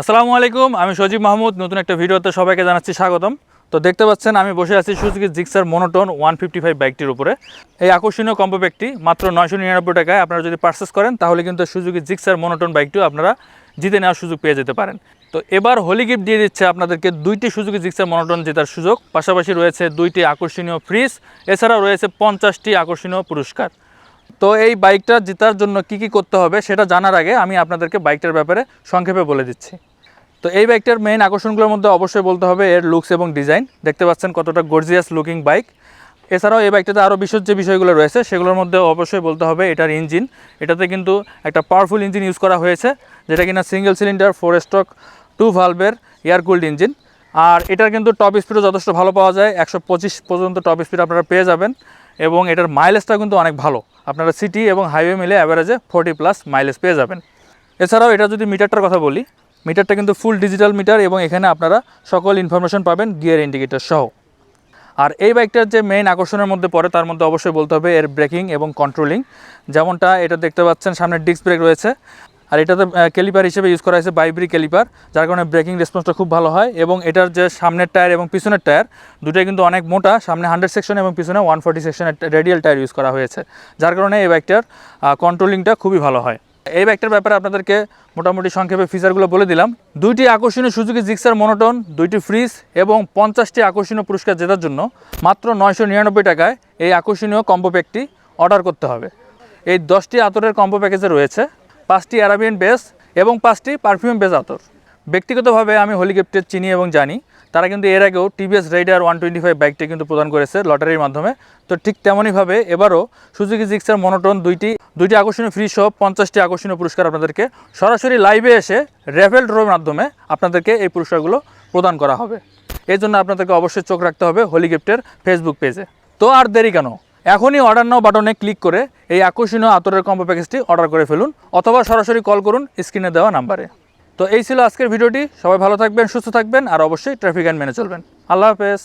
আসসালামু আলাইকুম, আমি সজীব মাহমুদ, নতুন একটা ভিডিওতে সবাইকে জানাচ্ছি স্বাগতম। তো দেখতে পাচ্ছেন, আমি বসে আছি Suzuki Gixxer monotone one fifty five বাইকটির উপরে। এই আকর্ষণীয় কম্পো ব্যাগটি মাত্র নয়শো নিরানব্বই টাকায় আপনারা যদি পারচেস করেন, তাহলে কিন্তু সুজুকি জিক্সার মনোটন বাইকটিও আপনারা জিতে নেওয়ার সুযোগ পেয়ে যেতে পারেন। তো এবার হোলি গিফট দিয়ে দিচ্ছে আপনাদেরকে দুইটি সুজুকি জিক্সার মনোটন জেতার সুযোগ। পাশাপাশি রয়েছে দুইটি আকর্ষণীয় ফ্রিজ, এছাড়াও রয়েছে পঞ্চাশটি আকর্ষণীয় পুরস্কার। তো এই বাইকটা জেতার জন্য কি কি করতে হবে সেটা জানার আগে আমি আপনাদেরকে বাইকটার ব্যাপারে সংক্ষেপে বলে দিচ্ছি। তো এই বাইকটার মেইন আকর্ষণগুলোর মধ্যে অবশ্যই বলতে হবে এর লুকস এবং ডিজাইন দেখতে পাচ্ছেন কতটা গর্জিয়াস লুকিং বাইক এছাড়াও এই বাইকটাতে আরও বিশেষ যে বিষয়গুলো রয়েছে, সেগুলোর মধ্যে অবশ্যই বলতে হবে এটার ইঞ্জিন এটাতে কিন্তু একটা পাওয়ারফুল ইঞ্জিন ইউজ করা হয়েছে, যেটা কিনা single cylinder four stroke two ভালভের air cooled engine আর এটার কিন্তু টপ স্পিডও যথেষ্ট ভালো পাওয়া যায়, একশো পঁচিশ পর্যন্ত টপ স্পিড আপনারা পেয়ে যাবেন। এবং এটার মাইলেজটা কিন্তু অনেক ভালো। আপনারা সিটি এবং হাইওয়ে মিলে অ্যাভারেজে ফোর্টি প্লাস মাইলেজ পেয়ে যাবেন। এছাড়াও এটা যদি মিটারটার কথা বলি মিটারটা কিন্তু ফুল ডিজিটাল মিটার এবং এখানে আপনারা সকল ইনফরমেশন পাবেন গিয়ার ইন্ডিকেটর সহ। আর এই বাইকটার যে মেইন আকর্ষণের মধ্যে পড়ে, তার মধ্যে অবশ্যই বলতে হবে এর ব্রেকিং এবং কন্ট্রোলিং যেমনটা এটা দেখতে পাচ্ছেন সামনে ডিস্ক ব্রেক রয়েছে। আর এটাতে ক্যালিপার হিসেবে ইউজ করা হয়েছে বাইব্রি ক্যালিপার যার কারণে ব্রেকিং রেসপন্সটা খুব ভালো হয় এবং এটার যে সামনের টায়ার এবং পিছনের টায়ার দুটোই কিন্তু অনেক মোটা, সামনে হান্ড্রেড সেকশন এবং পিছনে ওয়ান ফোর্টি সেকশনের রেডিয়াল টায়ার ইউজ করা হয়েছে, যার কারণে এই বাইকটার কন্ট্রোলিংটা খুবই ভালো হয়। এই বাইকটার ব্যাপারে আপনাদেরকে মোটামুটি সংক্ষেপে ফিচারগুলো বলে দিলাম। দুইটি আকর্ষণীয় সুযোগী জিক্সার মনোটন দুইটি ফ্রিজ এবং পঞ্চাশটি আকর্ষণীয় পুরস্কার জেতার জন্য মাত্র নয়শো নিরানব্বই টাকায় এই আকর্ষণীয় কম্বো প্যাকটি অর্ডার করতে হবে। এই দশটি আতরের কম্বো প্যাকেজে রয়েছে। পাঁচটি অ্যারাবিয়ান বেস এবং পাঁচটি পারফিউম বেস আতর। ব্যক্তিগতভাবে আমি হোলি গিফটের চিনি এবং জানি, তারা কিন্তু এর আগেও TVS Raider one twenty five বাইকটি কিন্তু প্রদান করেছে লটারির মাধ্যমে। তো ঠিক তেমনইভাবে এবারও সুজুকি জিক্সার মনোটন দুইটি দুইটি আকর্ষণীয় ফ্রি সহ পঞ্চাশটি আকর্ষণীয় পুরস্কার আপনাদেরকে সরাসরি লাইভে এসে রেভেল ড্রোর মাধ্যমে আপনাদেরকে এই পুরস্কারগুলো প্রদান করা হবে। এই জন্য আপনাদেরকে অবশ্যই চোখ রাখতে হবে হোলি গিফটের ফেসবুক পেজে তো আর দেরি কেন? এখনই অর্ডার নাও বাটনে ক্লিক করে এই আকর্ষণীয় আতরের কম্বো প্যাকেজটি অর্ডার করে ফেলুন, অথবা সরাসরি কল করুন স্ক্রিনে দেওয়া নাম্বারে তো এই ছিল আজকের ভিডিওটি সবাই ভালো থাকবেন, সুস্থ থাকবেন, আর অবশ্যই ট্রাফিক আইন মেনে চলবেন। আল্লাহ হাফেজ।